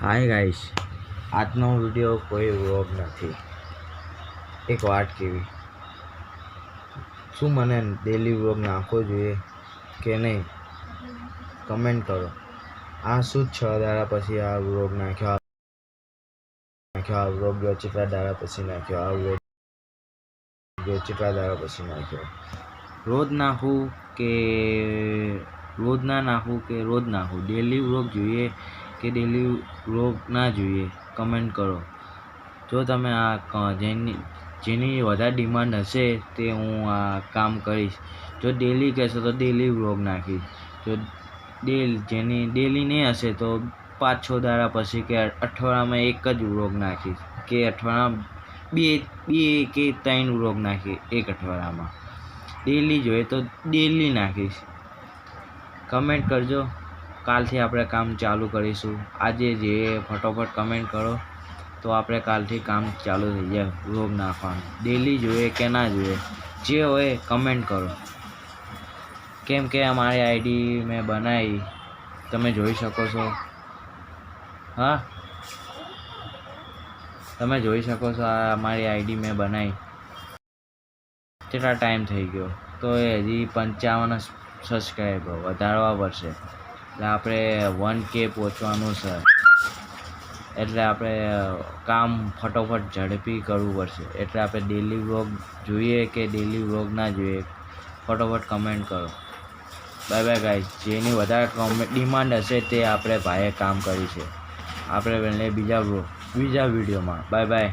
હાય guys આજનો video કોઈ vlog નથી. એક વાત કેવી? શું મને ડેલી વ્લોગ નાખવો જોઈએ કે નહીં? કમેન્ટ કરો. આ શું છ દાડા પછી આ વ્લોગ નાખ્યો? નાખ્યો આ વ્લોગ ગયો કેટલા દાડા પછી નાખ્યો? આ વ્લોગ ગયો કેટલા દાડા પછી નાખ્યો? રોજ નાખું કે રોજ ના નાખું કે રોજ નાખું? ડેલી વ્લોગ જોઈએ કે ડેલી વ્લોગ ના જોઈએ કમેન્ટ કરો. જો તમે આ જેની જેની વધારે ડિમાન્ડ હશે તે હું આ કામ કરીશ. જો ડેલી કહેશો તો ડેલી વ્લોગ નાખીશ. જો ડેલ જેની ડેલી નહીં હશે તો પાંચ છ દાડા પછી કે અઠવાડિયામાં એક જ વ્લોગ નાખીશ. કે અઠવાડિયામાં બે બે કે ત્રણ વ્લોગ નાખી એક અઠવાડિયામાં. ડેલી જોઈએ તો ડેલી નાખીશ. કમેન્ટ કરજો. કાલથી આપણે કામ ચાલુ કરીશું. આજે જે ફટોફટ કમેન્ટ કરો, તો આપણે કાલથી કામ ચાલુ થઈ જાય રોગ નાખવાનું. ડેલી જોઈએ કે ના જોઈએ, જે હોય કમેન્ટ કરો. કેમ કે અમારી આઈડી મેં બનાવી, તમે જોઈ શકો છો. હા? તમે જોઈ શકો છો અમારી આઈડી મેં બનાવી. કેટલા ટાઈમ થઈ ગયો? તો એ હજી પંચાવન સબસ્ક્રાઈબર વધારવા પડશે. એટલે આપણે વન કે પહોંચવાનું છે. એટલે આપણે કામ ફટોફટ ઝડપી કરવું પડશે. એટલે આપણે ડેલી વ્લોગ જોઈએ કે ડેલી વ્લોગ ના જોઈએ? ફટોફટ કમેન્ટ કરો. બાય બાય ગાય જેની વધારે કમેન્ટ ડિમાન્ડ હશે તે આપણે ભાઈએ કામ કર્યું છે. આપણે બીજા બીજા વિડીયોમાં બાય બાય